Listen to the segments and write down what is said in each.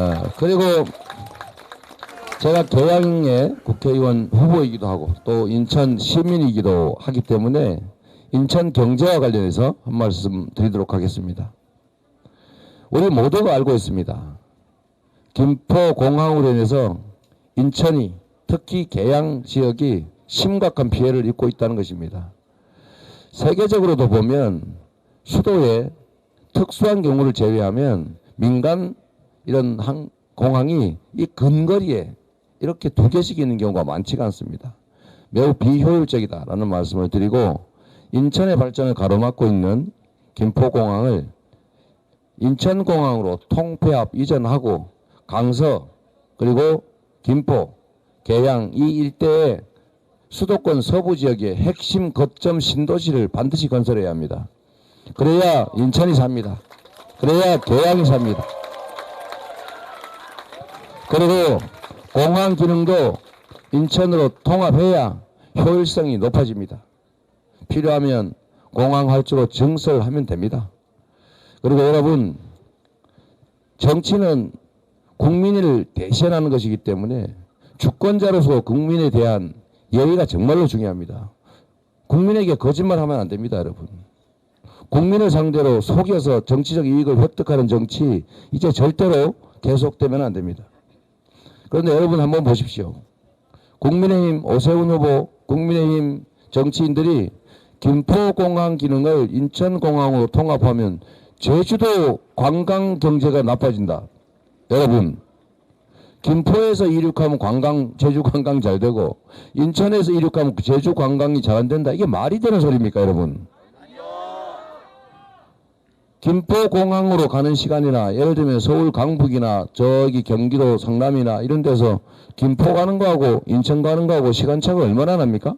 어, 그리고 제가 계양의 국회의원 후보이기도 하고 또 인천 시민이기도 하기 때문에 인천 경제와 관련해서 한 말씀 드리도록 하겠습니다. 우리 모두가 알고 있습니다. 김포 공항으로 인해서 인천이 특히 계양 지역이 심각한 피해를 입고 있다는 것입니다. 세계적으로도 보면 수도에 특수한 경우를 제외하면 민간 이런 항, 공항이 이 근거리에 이렇게 두 개씩 있는 경우가 많지가 않습니다. 매우 비효율적이다라는 말씀을 드리고 인천의 발전을 가로막고 있는 김포공항을 인천공항으로 통폐합 이전하고 강서 그리고 김포, 계양 이 일대에 수도권 서부 지역의 핵심 거점 신도시를 반드시 건설해야 합니다. 그래야 인천이 삽니다. 그래야 계양이 삽니다. 그리고 공항 기능도 인천으로 통합해야 효율성이 높아집니다. 필요하면 공항 활주로 증설하면 됩니다. 그리고 여러분 정치는 국민을 대신하는 것이기 때문에 주권자로서 국민에 대한 예의가 정말로 중요합니다. 국민에게 거짓말하면 안 됩니다, 여러분. 국민을 상대로 속여서 정치적 이익을 획득하는 정치 이제 절대로 계속되면 안 됩니다. 그런데 여러분 한번 보십시오. 국민의힘 오세훈 후보, 국민의힘 정치인들이 김포공항 기능을 인천공항으로 통합하면 제주도 관광 경제가 나빠진다. 여러분, 김포에서 이륙하면 관광, 제주 관광 잘 되고, 인천에서 이륙하면 제주 관광이 잘 안 된다. 이게 말이 되는 소리입니까, 여러분? 김포공항으로 가는 시간이나, 예를 들면 서울 강북이나, 저기 경기도 성남이나 이런 데서 김포 가는 거하고 인천 가는 거하고 시간차가 얼마나 납니까?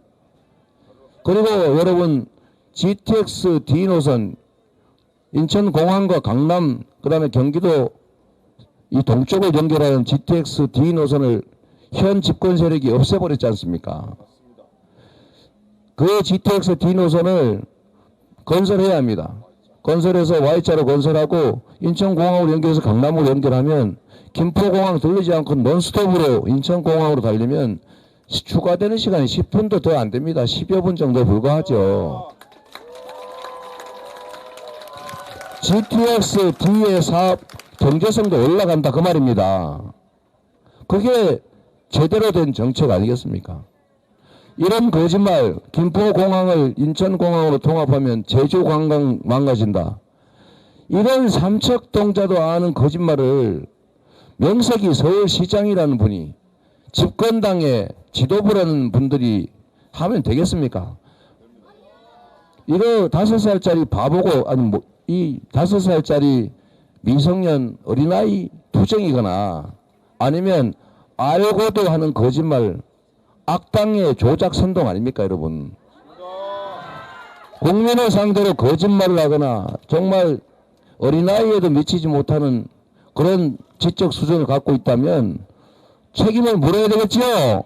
그리고 여러분, GTX D 노선, 인천공항과 강남, 그 다음에 경기도 이 동쪽을 연결하는 GTX D 노선을 현 집권 세력이 없애버렸지 않습니까? 그 GTX D 노선을 건설해야 합니다. 건설해서 Y자로 건설하고 인천공항으로 연결해서 강남으로 연결하면 김포공항 들리지 않고 논스톱으로 인천공항으로 달리면 시- 추가되는 시간이 10분도 더 안 됩니다. 10여 분 정도 불과하죠. GTX D의 사업 경제성도 올라간다 그 말입니다. 그게 제대로 된 정책 아니겠습니까? 이런 거짓말, 김포공항을 인천공항으로 통합하면 제주관광 망가진다. 이런 삼척동자도 아는 거짓말을 명색이 서울시장이라는 분이 집권당의 지도부라는 분들이 하면 되겠습니까? 이거 다섯 살짜리 바보고 아니 뭐 이 다섯 살짜리 미성년 어린아이 투정이거나 아니면 알고도 하는 거짓말 악당의 조작 선동 아닙니까 여러분? 국민을 상대로 거짓말을 하거나 정말 어린아이에도 미치지 못하는 그런 지적 수준을 갖고 있다면 책임을 물어야 되겠지요?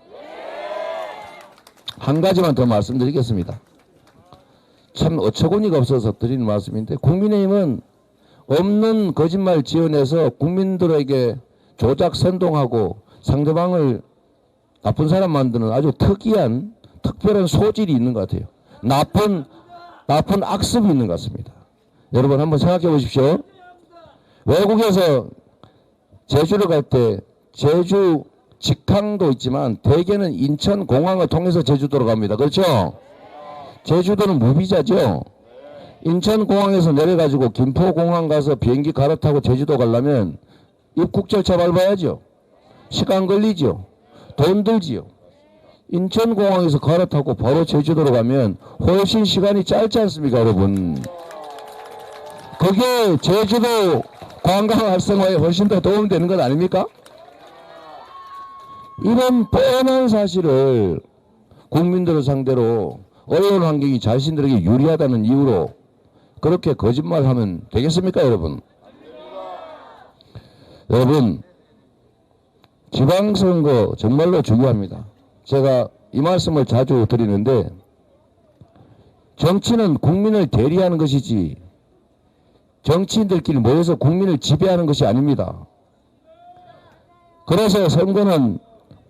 한 가지만 더 말씀드리겠습니다. 참 어처구니가 없어서 드리는 말씀인데 국민의힘은 없는 거짓말 지어내서 국민들에게 조작 선동하고 상대방을 나쁜 사람 만드는 아주 특이한 특별한 소질이 있는 것 같아요. 나쁜 나쁜 악습이 있는 것 같습니다. 여러분 한번 생각해 보십시오. 외국에서 제주를 갈 때 제주 직항도 있지만 대개는 인천 공항을 통해서 제주도로 갑니다. 그렇죠? 제주도는 무비자죠. 인천 공항에서 내려가지고 김포 공항 가서 비행기 갈아타고 제주도 가려면 입국 절차 밟아야죠. 시간 걸리죠. 돈 들지요. 인천공항에서 갈아타고 바로 제주도로 가면 훨씬 시간이 짧지 않습니까, 여러분? 그게 제주도 관광 활성화에 훨씬 더 도움이 되는 것 아닙니까? 이런 뻔한 사실을 국민들을 상대로 언론 환경이 자신들에게 유리하다는 이유로 그렇게 거짓말하면 되겠습니까, 여러분? 여러분, 지방선거 정말로 중요합니다. 제가 이 말씀을 자주 드리는데 정치는 국민을 대리하는 것이지 정치인들끼리 모여서 국민을 지배하는 것이 아닙니다. 그래서 선거는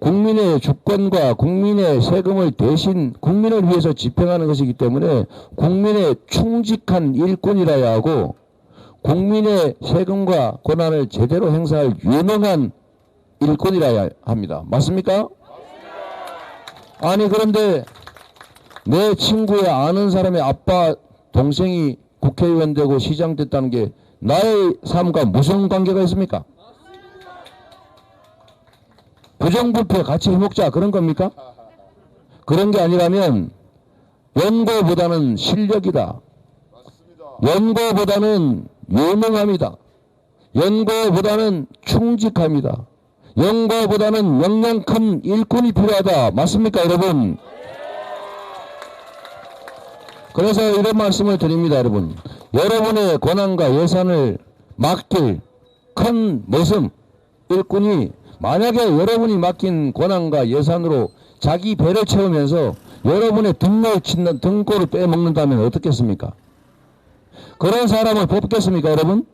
국민의 주권과 국민의 세금을 대신 국민을 위해서 집행하는 것이기 때문에 국민의 충직한 일꾼이라야 하고 국민의 세금과 권한을 제대로 행사할 유능한 일꾼이라야 합니다. 맞습니까? 아니 그런데 내 친구의 아는 사람의 아빠 동생이 국회의원 되고 시장 됐다는 게 나의 삶과 무슨 관계가 있습니까? 부정부패 같이 해먹자 그런 겁니까? 그런 게 아니라면 연고보다는 실력이다. 연고보다는 유능함이다. 연고보다는 충직함이다. 연고보다는 역량 큰 일꾼이 필요하다. 맞습니까, 여러분? 그래서 이런 말씀을 드립니다, 여러분. 여러분의 권한과 예산을 맡길 큰 모습, 일꾼이 만약에 여러분이 맡긴 권한과 예산으로 자기 배를 채우면서 여러분의 등을 치는 등골을 빼먹는다면 어떻겠습니까? 그런 사람을 뽑겠습니까, 여러분?